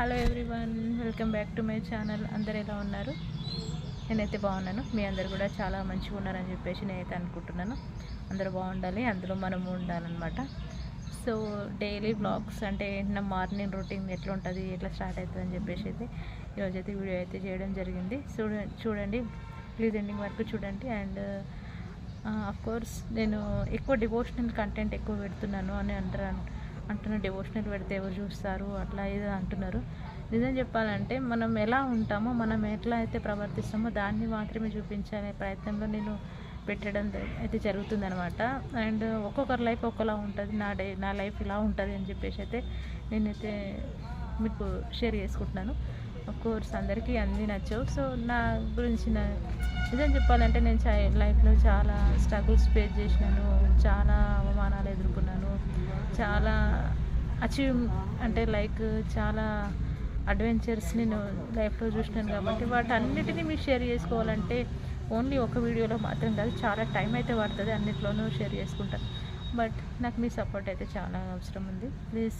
Hello everyone welcome back to my channel. అందరు ఎలా ఉన్నారు? నేనైతే బాగున్నాను. మీ అందరు కూడా చాలా మంచిగా ఉన్నారని చెప్పేసి నేనైతే అనుకుంటున్నాను. అందరూ బాగుండాలి అందులో మనము ఉండాలన్నమాట. సో డైలీ బ్లాగ్స్ అంటే నా మార్నింగ్ రొటీన్ ఎట్లా ఉంటుంది? ఎట్లా స్టార్ట్ అవుతుంది అని చెప్పేసి అయితే ఈరోజు అయితే వీడియో అయితే చేయడం జరిగింది. చూడ చూడండి. ప్లీజ్ ఎండింగ్ వరకు చూడండి. అండ్ ఆఫ్ కోర్స్ నేను ఎక్కువ డివోషనల్ కంటెంట్ ఎక్కువ పెడుతున్నాను అని అంటారు అంటున్నారు డివోషనల్ పెడితే ఎవరు చూస్తారు? అట్లా ఇది అంటున్నారు. నిజం చెప్పాలంటే మనం ఎలా ఉంటామో మనం ఎట్లా అయితే ప్రవర్తిస్తామో దాన్ని మాత్రమే చూపించాలనే ప్రయత్నంలో నేను పెట్టడం అయితే జరుగుతుందనమాట అండ్ ఒక్కొక్కరి లైఫ్ ఒక్కలా ఉంటుంది. నా డే నా లైఫ్ ఇలా ఉంటుంది అని చెప్పేసి అయితే నేనైతే మీకు షేర్ చేసుకుంటున్నాను. కోర్స్ అందరికీ అన్నీ నచ్చవు. సో నా గురించి నా నిజం చెప్పాలంటే నేను చా లైఫ్లో చాలా స్ట్రగుల్స్ ఫేస్ చేసినాను. చాలా అవమానాలు ఎదుర్కొన్నాను. చాలా అచీవ్ అంటే లైక్ చాలా అడ్వెంచర్స్ నేను లైఫ్లో చూసినాను కాబట్టి వాటి అన్నిటినీ మీకు షేర్ చేసుకోవాలంటే ఓన్లీ ఒక వీడియోలో మాత్రం కాదు చాలా టైం అయితే పడుతుంది అన్నిట్లోనూ షేర్ చేసుకుంటాను. బట్ నాకు మీ సపోర్ట్ అయితే చాలా అవసరం ఉంది. Please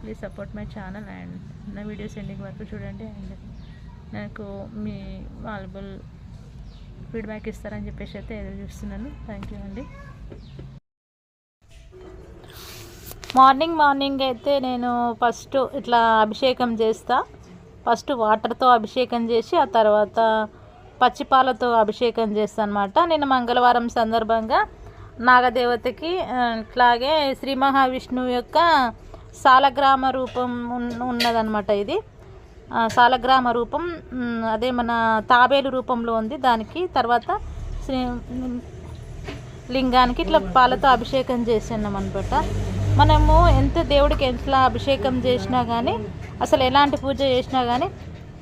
please support my channel and నా వీడియోస్ ఎండింగ్ వరకు చూడండి అండ్ నాకు మీ వాల్యుబుల్ ఫీడ్బ్యాక్ ఇస్తారని చెప్పేసి అయితే ఎదురు చూస్తున్నాను. థ్యాంక్ యూ అండి. మార్నింగ్ మార్నింగ్ అయితే నేను ఫస్ట్ ఇట్లా అభిషేకం చేస్తా. ఫస్ట్ వాటర్తో అభిషేకం చేసి ఆ తర్వాత పచ్చిపాలతో అభిషేకం చేస్తాను అనమాట నేను మంగళవారం సందర్భంగా నాగదేవతకి ఇట్లాగే శ్రీ మహావిష్ణువు యొక్క సాలగ్రామ రూపం ఉన్నదనమాట ఇది. సాలగ్రామ రూపం అదే మన తాబేలు రూపంలో ఉంది. దానికి తర్వాత శ్రీ లింగానికి ఇట్లా పాలతో అభిషేకం చేసినాం అనమాట మనము ఎంత దేవుడికి ఎంత అభిషేకం చేసినా కానీ అసలు ఎలాంటి పూజ చేసినా కానీ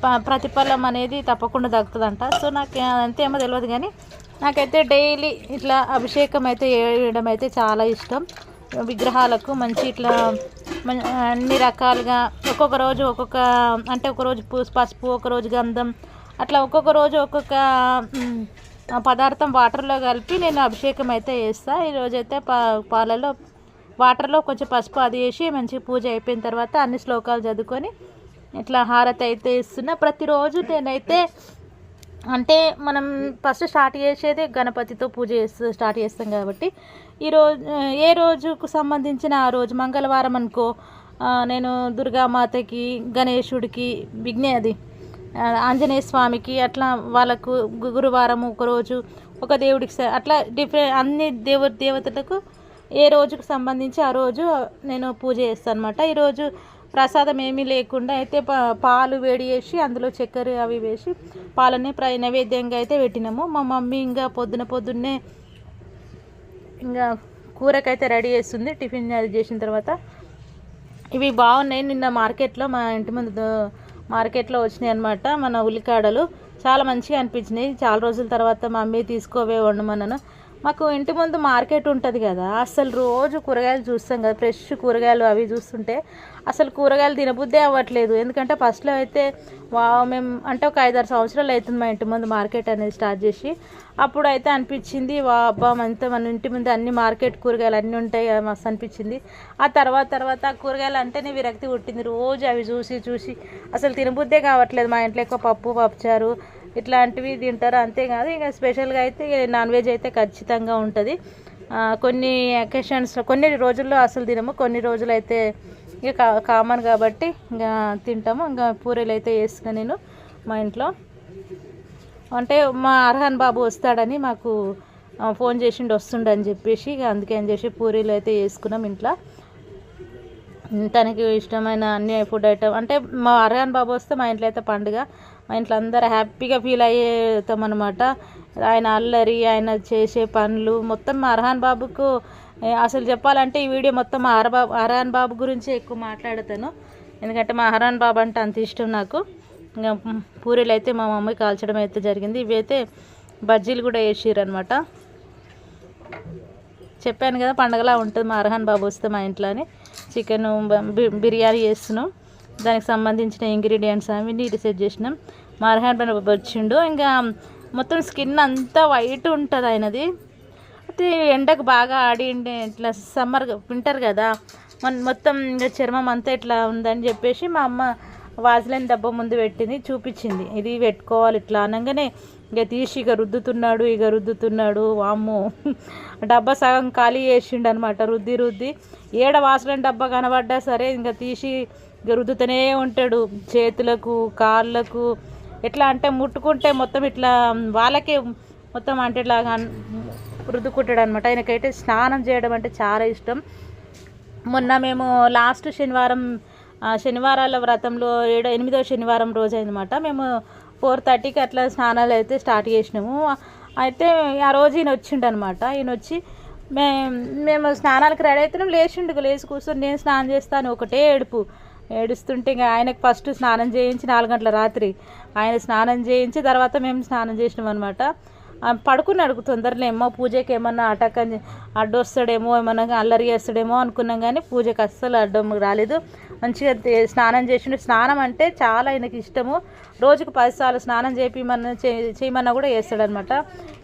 ప- ప్రతిఫలం అనేది తప్పకుండా దక్కుతుందంట. సో నాకు అంతేమో తెలియదు కానీ నాకైతే డైలీ ఇట్లా అభిషేకం అయితే వేయడం అయితే చాలా ఇష్టం. విగ్రహాలకు మంచి ఇట్లా అన్ని రకాలుగా ఒక్కొక్క రోజు ఒక్కొక్క అంటే ఒక రోజు పూ- పసుపు ఒక రోజు గంధం అట్లా ఒక్కొక్క రోజు ఒక్కొక్క పదార్థం వాటర్లో కలిపి నేను అభిషేకం అయితే వేస్తాను ఈరోజైతే పా పాలలో వాటర్లో కొంచెం పసుపు అది వేసి మంచి పూజ అయిపోయిన తర్వాత అన్ని శ్లోకాలు చదువుకొని ఇట్లా హారతి అయితే ఇస్తున్నా. ప్రతిరోజు నేనైతే అంటే మనం ఫస్ట్ స్టార్ట్ చేసేది గణపతితో పూజ చేస్తూ స్టార్ట్ చేస్తాం కాబట్టి ఈరోజు ఏ రోజుకు సంబంధించిన ఆ రోజు? మంగళవారం అనుకో నేను దుర్గామాతకి గణేశుడికి విఘ్నే అది ఆంజనేయ స్వామికి అట్లా వాళ్ళకు గురువారం ఒకరోజు ఒక దేవుడికి స- అట్లా డిఫరెంట్ అన్ని దేవ దేవతలకు ఏ రోజుకు సంబంధించి ఆ రోజు నేను పూజ చేస్తాను అనమాట ఈరోజు ప్రసాదం ఏమీ లేకుండా అయితే పాలు వేడి చేసి అందులో చక్కెర అవి వేసి పాలని ప్ర నైవేద్యంగా అయితే పెట్టినాము. మా మమ్మీ ఇంకా పొద్దున పొద్దున్నే ఇంకా కూరకైతే రెడీ చేస్తుంది. టిఫిన్ అది చేసిన తర్వాత ఇవి బాగున్నాయి. నిన్న మార్కెట్లో మా ఇంటి ముందు మార్కెట్లో వచ్చినాయి అనమాట మన ఉల్లికాడలు. చాలా మంచిగా అనిపించినాయి. చాలా రోజుల తర్వాత మా మమ్మీ తీసుకోవే వండమన్నాను. మాకు ఇంటి ముందు మార్కెట్ ఉంటుంది కదా అసలు రోజు కూరగాయలు చూస్తాం కదా ఫ్రెష్ కూరగాయలు అవి చూస్తుంటే అసలు కూరగాయలు తినబుద్దే అవ్వట్లేదు. ఎందుకంటే ఫస్ట్లో అయితే వా మేము అంటే ఒక ఐదారు సంవత్సరాలు అవుతుంది మా ఇంటి ముందు మార్కెట్ అనేది స్టార్ట్ చేసి. అప్పుడు అయితే అనిపించింది వా అబ్బా మనతో మన ఇంటి ముందు అన్ని మార్కెట్ కూరగాయలు అన్నీ ఉంటాయి కదా మస్తు అనిపించింది. ఆ తర్వాత తర్వాత కూరగాయలు అంటేనే విరక్తి పుట్టింది. రోజు అవి చూసి చూసి అసలు తినబుద్దే కావట్లేదు మా ఇంట్లో ఎక్కువ పప్పు పప్పుచారు ఇట్లాంటివి తింటారు అంతేకాదు ఇంకా స్పెషల్గా అయితే నాన్ వెజ్ అయితే ఖచ్చితంగా ఉంటుంది. కొన్ని అకేషన్స్లో కొన్ని రోజుల్లో అసలు తినము కొన్ని రోజులు అయితే ఇక కా- కామన్ కాబట్టి ఇంకా తింటాము. ఇంకా పూరీలు అయితే వేసుకుని నేను మా ఇంట్లో. అంటే మా అర్హన్ బాబు వస్తాడని మాకు ఫోన్ చేసిండు వస్తుండని చెప్పేసి ఇక అందుకే అని చేసి పూరీలు అయితే వేసుకున్నాం ఇంట్లో. తనకి ఇష్టమైన అన్ని ఫుడ్ ఐటమ్ అంటే మా అర్హన్ బాబు వస్తే మా ఇంట్లో అయితే పండుగ. మా ఇంట్లో అందరూ హ్యాపీగా ఫీల్ అయ్యేతాం అనమాట ఆయన అల్లరి ఆయన చేసే పనులు మొత్తం మా అర్హాన్ బాబుకు అసలు చెప్పాలంటే ఈ వీడియో మొత్తం మా అరబాబు అర్హాన్ బాబు గురించి ఎక్కువ మాట్లాడతాను. ఎందుకంటే మా అర్హాన్ బాబు అంటే అంత ఇష్టం నాకు. ఇంకా పూరీలు అయితే మా మమ్మీ కాల్చడం అయితే జరిగింది. ఇవి అయితే బజ్జీలు కూడా వేసిర్రు అనమాట చెప్పాను కదా పండగలా ఉంటుంది మా అర్హాన్ బాబు వస్తే మా ఇంట్లో అని. చికెన్ బిర్యానీ చేస్తున్నాం. దానికి సంబంధించిన ఇంగ్రీడియంట్స్ అవి నీటి సెట్ చేసినాం. మా అర్హన్ వచ్చిండు. ఇంకా మొత్తం స్కిన్ అంతా వైట్ ఉంటుంది ఆయనది. అయితే ఎండకు బాగా ఆడి ఇట్లా సమ్మర్ వింటర్ కదా. మన మొత్తం ఇంకా చర్మం అంతా ఇట్లా ఉందని చెప్పేసి మా అమ్మ వాజ్లైన్ డబ్బా ముందు పెట్టింది చూపించింది. ఇది పెట్టుకోవాలి ఇట్లా అనగానే ఇక తీసి ఇక రుద్దుతున్నాడు ఇక రుద్దుతున్నాడు. వామ్మో. డబ్బా సగం ఖాళీ చేసిండు అనమాట రుద్ది రుద్ది. ఏడ వాసలైన డబ్బా కనబడ్డా సరే ఇంకా తీసి రుద్దుతూనే ఉంటాడు. చేతులకు కాళ్ళకు. ఎట్లా అంటే ముట్టుకుంటే మొత్తం ఇట్లా వాళ్ళకే మొత్తం అంటే ఇట్లా రుద్దుకుంటాడు అనమాట ఆయనకైతే స్నానం చేయడం అంటే చాలా ఇష్టం. మొన్న మేము లాస్ట్ శనివారం శనివారాల వ్రతంలో ఏడో ఎనిమిదో శనివారం రోజు అయిందన్నమాట మేము ఫోర్ థర్టీకి అట్లా స్నానాలు అయితే స్టార్ట్ చేసినాము. అయితే ఆ రోజు ఈయన వచ్చిండు అనమాట ఈయన వచ్చి మేము మేము స్నానాలకు రెడీ అవుతున్నాం లేచిండు లేచి కూర్చొని నేను స్నానం చేస్తాను. ఒకటే ఏడుపు. ఏడుస్తుంటే ఇంకా ఆయనకు ఫస్ట్ స్నానం చేయించి నాలుగు గంటల రాత్రి ఆయన స్నానం చేయించి తర్వాత మేము స్నానం చేసినాం అనమాట పడుకున్నాడు తొందరలో ఏమో పూజకి ఏమన్నా అటాక్ అని అడ్డొస్తాడేమో ఏమన్నా అల్లరి చేస్తాడేమో అనుకున్నాం కానీ పూజకి అస్సలు అడ్డం రాలేదు. మంచిగా స్నానం చేసిండు. స్నానం అంటే చాలా ఆయనకి ఇష్టము. రోజుకు పదిసార్లు స్నానం చేపిమన్నా చేయమన్నా కూడా చేస్తాడనమాట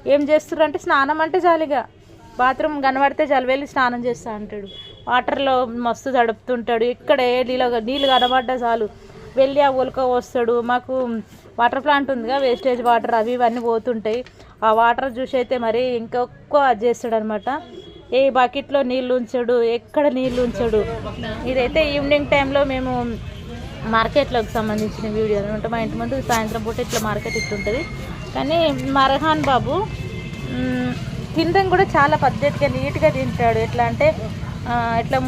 ఏం చేస్తున్నారు అంటే స్నానం అంటే జాలిగా బాత్రూమ్ కనబడితే చాలు వెళ్ళి స్నానం చేస్తా అంటాడు. వాటర్లో మస్తు తడుపుతుంటాడు. ఇక్కడ ఏ నీళ్ళు నీళ్ళు కనబడ్డా చాలు. వెళ్ళి ఆ ఉలక వస్తాడు మాకు వాటర్ ప్లాంట్ ఉందిగా వేస్టేజ్ వాటర్ అవి ఇవన్నీ పోతుంటాయి. ఆ వాటర్ చూసి అయితే మరి ఇంకొక అది చేస్తాడు అనమాట ఏ బకెట్లో నీళ్ళు ఉంచాడు ఎక్కడ నీళ్ళు ఉంచాడు. ఇదైతే ఈవినింగ్ టైంలో మేము మార్కెట్లోకి సంబంధించిన వీడియో అనమాట. మా ఇంటి ముందు సాయంత్రం పూట ఇట్లా మార్కెట్ ఇట్లుంటుంది. కానీ మరహాన్ బాబు తినడం కూడా చాలా పద్ధతిగా నీట్గా తింటాడు. ఎట్లా అంటే ఇట్లా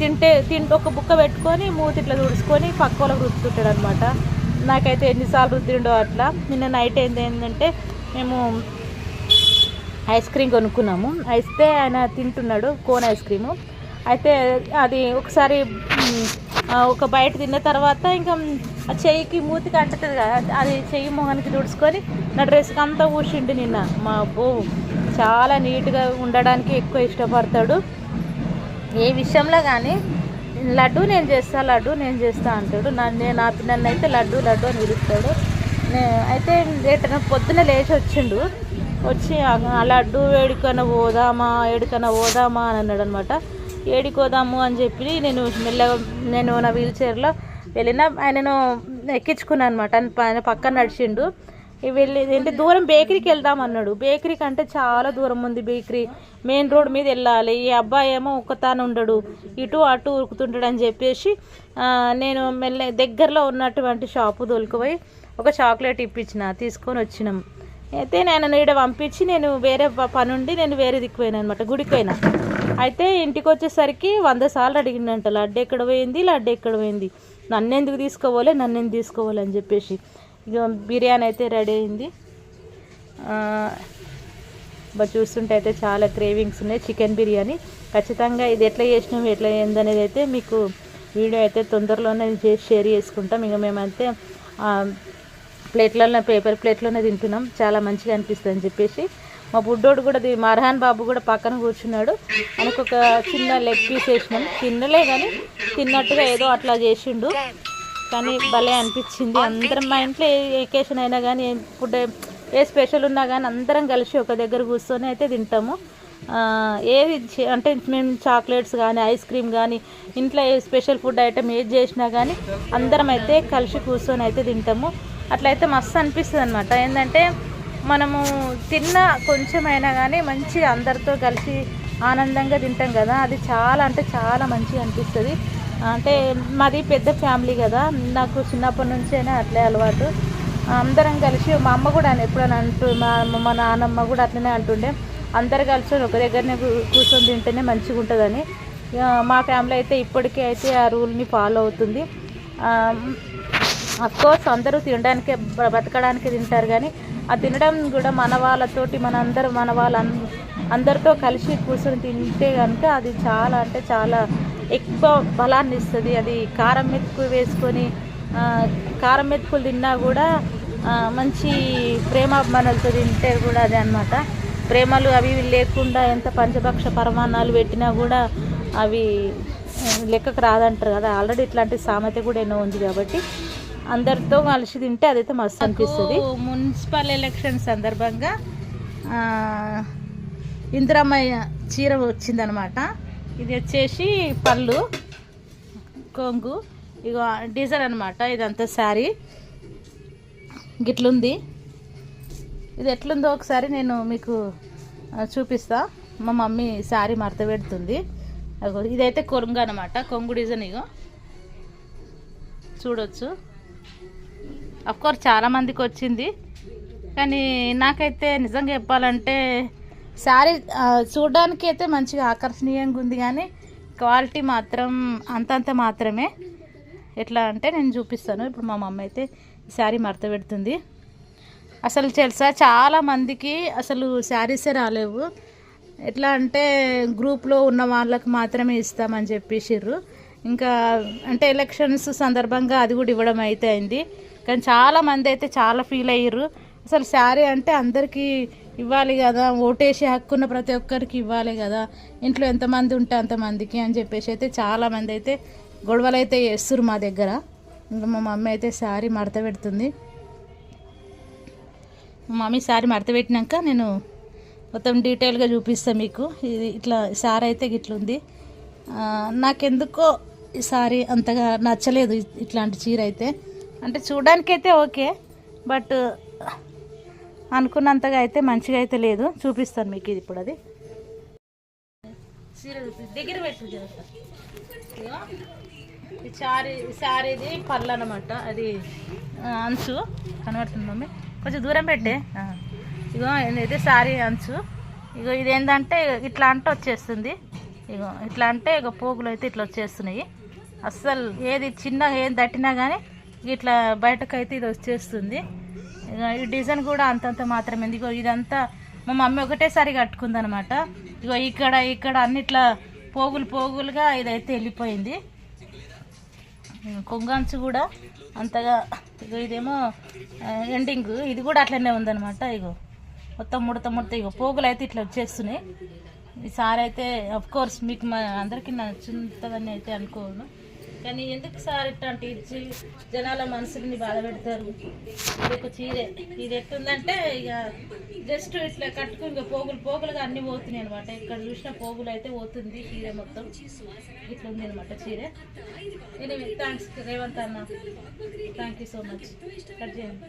తింటే తింటే ఒక బుక్క పెట్టుకొని మూతి ఇట్లా తుడుచుకొని పక్క వాళ్ళకి రుద్దుతుంటాడు అనమాట నాకైతే ఎన్నిసార్లు రుద్దిండో అట్లా. నిన్న నైట్ ఏంది ఏంటంటే మేము ఐస్ క్రీమ్ కొనుక్కున్నాము. అయితే ఆయన తింటున్నాడు కోన్ ఐస్ క్రీము. అయితే అది ఒకసారి ఒక బయట తిన్న తర్వాత ఇంకా ఆ చెయ్యికి మూతికి అంటుతుంది కదా అది చెయ్యి మొహానికి తుడుచుకొని నా డ్రెస్కి అంతా ఊసిండు నిన్న మా బో చాలా నీట్గా ఉండడానికి ఎక్కువ ఇష్టపడతాడు. ఏ విషయంలో కానీ లడ్డు నేను చేస్తా లడ్డు నేను చేస్తా అంటాడు. నన్ను నేను నా నన్ను అయితే లడ్డు లడ్డు అని పిలుస్తాడు. అయితే ఎట్లా పొద్దున లేచి వచ్చిండు. వచ్చి ఆ లడ్డు ఏడికన్నా పోదామా ఏడికన్నా పోదామా అని అన్నాడు అనమాట ఏడికోదాము అని చెప్పి నేను మెల్లగా నేను నా వీల్ చైర్లో వెళ్ళిన ఆయనను ఎక్కించుకున్నాను అనమాట ఆయన పక్కన నడిచిండు. వెళ్ళి ఏంటి దూరం బేకరీకి వెళ్దాం అన్నాడు. బేకరీకి అంటే చాలా దూరం ఉంది బేకరీ. మెయిన్ రోడ్ మీద వెళ్ళాలి. ఈ అబ్బాయి ఏమో ఒక్కతాను ఉండడు. ఇటు అటు ఉరుకుతుంటాడు అని చెప్పేసి నేను మెల్ల దగ్గరలో ఉన్నటువంటి షాపు దొలుకుపోయి ఒక చాక్లెట్ ఇప్పించిన తీసుకొని వచ్చినాం. అయితే నేను నీడ పంపించి నేను వేరే ప- పని ఉండి నేను వేరే దిక్కుపోయినా అనమాట గుడికి పోయినా అయితే ఇంటికి వచ్చేసరికి వంద సార్లు అడిగిందంట లడ్డు ఎక్కడ పోయింది లడ్డు ఎక్కడ పోయింది. నన్ను ఎందుకు తీసుకోవాలి నన్ను ఎందుకు తీసుకోవాలి అని చెప్పేసి. ఇక బిర్యానీ అయితే రెడీ అయింది. బట్ చూస్తుంటే అయితే చాలా క్రేవింగ్స్ ఉన్నాయి. చికెన్ బిర్యానీ. ఖచ్చితంగా ఇది ఎట్లా చేసినాం ఎట్లా ఏందనేది అయితే మీకు వీడియో అయితే తొందరలోనే చేసి షేర్ చేసుకుంటాం. ఇక మేమైతే ప్లేట్లలో పేపర్ ప్లేట్లోనే తింటున్నాం. చాలా మంచిగా అనిపిస్తుంది అని చెప్పేసి. మా బుడ్డోడు కూడా ది- మర్హాన్ బాబు కూడా పక్కన కూర్చున్నాడు. మనకు ఒక చిన్న లెగ్ పీస్ వేసినాం. తినలే కానీ తిన్నట్టుగా ఏదో అట్లా చేసిండు. కానీ భలే అనిపించింది. అందరం మా ఇంట్లో ఏ ఎకేషన్ అయినా కానీ ఏ ఫుడ్ ఏ స్పెషల్ ఉన్నా కానీ అందరం కలిసి ఒక దగ్గర కూర్చొని అయితే తింటాము. ఏది అంటే మేము చాక్లెట్స్ కానీ ఐస్ క్రీమ్ కానీ ఇంట్లో ఏ స్పెషల్ ఫుడ్ ఐటమ్ ఏది చేసినా కానీ అందరం అయితే కలిసి కూర్చొని అయితే తింటాము. అట్లయితే మస్తు అనిపిస్తుంది అనమాట ఏంటంటే మనము తిన్న కొంచెం అయినా కానీ మంచి అందరితో కలిసి ఆనందంగా తింటాం కదా. అది చాలా అంటే చాలా మంచిగా అనిపిస్తుంది. అంటే మాది పెద్ద ఫ్యామిలీ కదా. నాకు చిన్నప్పటి నుంచైనా అట్లే అలవాటు. అందరం కలిసి మా అమ్మ కూడా అని ఎప్పుడైనా అంటూ మా అమ్మ మా నాన్నమ్మ కూడా అట్లనే అంటుండే. అందరు కలిసి ఒక దగ్గరనే కూర్చొని తింటేనే మంచిగా ఉంటుందని. మా ఫ్యామిలీ అయితే ఇప్పటికీ అయితే ఆ రూల్ని ఫాలో అవుతుంది. కోర్స్ అందరూ తినడానికి బతకడానికి తింటారు కానీ ఆ తినడం కూడా మన వాళ్ళతోటి మన అందరు మన వాళ్ళ అందరితో కలిసి కూర్చొని తింటే కనుక అది చాలా అంటే చాలా ఎక్కువ బలాన్ని ఇస్తుంది. అది కారం మెతుకు వేసుకొని కారం మెతుకులు తిన్నా కూడా మంచి ప్రేమాభిమానాలతో తింటే కూడా అదే అనమాట ప్రేమలు అవి లేకుండా ఎంత పంచభక్ష పరమాణాలు పెట్టినా కూడా అవి లెక్కకు రాదంటారు కదా. ఆల్రెడీ ఇట్లాంటి సామెత కూడా ఎన్నో ఉంది కాబట్టి అందరితో కలిసి తింటే అదైతే మస్తు అనిపిస్తుంది. మున్సిపల్ ఎలక్షన్ సందర్భంగా ఆ, ఇందిరమ్మ చీర వచ్చిందనమాట ఇది వచ్చేసి పళ్ళు కొంగు ఇగో డిజైన్ అనమాట ఇదంతా శారీ. గిట్లుంది. ఇది ఎట్లుందో ఒకసారి నేను మీకు చూపిస్తా. మా మమ్మీ శారీ మడత పెడుతుంది. ఇదైతే కొంగు అనమాట కొంగు డిజైన్ ఇగో. చూడొచ్చు. అఫ్కోర్స్ చాలా మందికి వచ్చింది. కానీ నాకైతే నిజంగా చెప్పాలంటే శారీ చూడడానికి అయితే మంచిగా ఆకర్షణీయంగా ఉంది కానీ క్వాలిటీ మాత్రం అంతంత మాత్రమే. ఎట్లా అంటే నేను చూపిస్తాను. ఇప్పుడు మా మమ్మీ అయితే ఈ శారీ మడత పెడుతుంది. అసలు తెలుసా చాలా మందికి అసలు శారీసే రాలేవు. ఎట్లా అంటే గ్రూప్లో ఉన్న వాళ్ళకి మాత్రమే ఇస్తామని చెప్పేసిర్రు. ఇంకా అంటే ఎలక్షన్స్ సందర్భంగా అది కూడా ఇవ్వడం అయితే అయింది. కానీ చాలా మంది అయితే చాలా ఫీల్ అయ్యారు అసలు శారీ అంటే అందరికీ ఇవ్వాలి కదా ఓటేసి హక్కున్న ప్రతి ఒక్కరికి ఇవ్వాలి కదా ఇంట్లో ఎంతమంది ఉంటే అంతమందికి అని చెప్పేసి అయితే చాలామంది అయితే గొడవలు అయితే చేస్తుర్రు మా దగ్గర. ఇంకా మా మమ్మీ అయితే శారీ మడత పెడుతుంది. మా మమ్మీ శారీ మడత పెట్టినాక నేను మొత్తం డీటెయిల్గా చూపిస్తాను మీకు. ఇది ఇట్లా శారీ అయితే ఇట్లుంది నాకెందుకో ఈ సారీ అంతగా నచ్చలేదు ఇట్లాంటి చీర అయితే. అంటే చూడడానికైతే ఓకే బట్ అనుకున్నంతగా అయితే మంచిగా అయితే లేదు. చూపిస్తాను మీకు ఇది ఇప్పుడు అది. దగ్గర పెట్టు జరా. పళ్ళు అనమాట అది అంచు. కనబడుతుంది మమ్మీ. కొంచెం దూరం పెట్టే. ఇగో ఇదైతే శారీ అంచు. ఇగో ఇదేంటంటే ఇట్లా అంటే వచ్చేస్తుంది. ఇగో ఇట్లా అంటే ఇక పోగులు అయితే ఇట్లా వచ్చేస్తున్నాయి. అస్సలు ఏది చిన్న ఏం తట్టినా కానీ ఇట్లా బయటకు అయితే ఇది వచ్చేస్తుంది. ఈ డిజైన్ కూడా అంతంత మాత్రమే ఇదిగో ఇదంతా మా మమ్మీ ఒకటేసారి కట్టుకుందనమాట. ఇగో ఇక్కడ ఇక్కడ అన్నిట్లా పోగులు పోగులుగా ఇదైతే వెళ్ళిపోయింది. కొంగంచు కూడా అంతగా ఇగో ఇదేమో ఎండింగ్ ఇది కూడా అట్లనే ఉందనమాట ఇగో. మొత్తం ముడత ముడత ఇగో. పోగులు అయితే ఇట్లా వచ్చేస్తున్నాయి. ఈ సార్ అయితే అఫ్ కోర్స్ మీకు మా అందరికీ నచ్చుతుందని అయితే అనుకోను. కానీ ఎందుకు సార్ ఇట్లాంటి ఇచ్చి జనాల మనసుని బాధ పెడతారు? ఇది ఒక చీరే. ఇది ఎట్లుందంటే ఇక జస్ట్ ఇట్లా కట్టుకుని ఇంకా పోగులు పోగులుగా అన్ని పోతున్నాయి అనమాట ఇక్కడ చూసిన పోగులు అయితే పోతుంది చీర మొత్తం. ఇట్లా ఉంది అనమాట చీర. ఎనివే థ్యాంక్స్ రేవంత్ అన్న. Thank you so much cut చేయండి.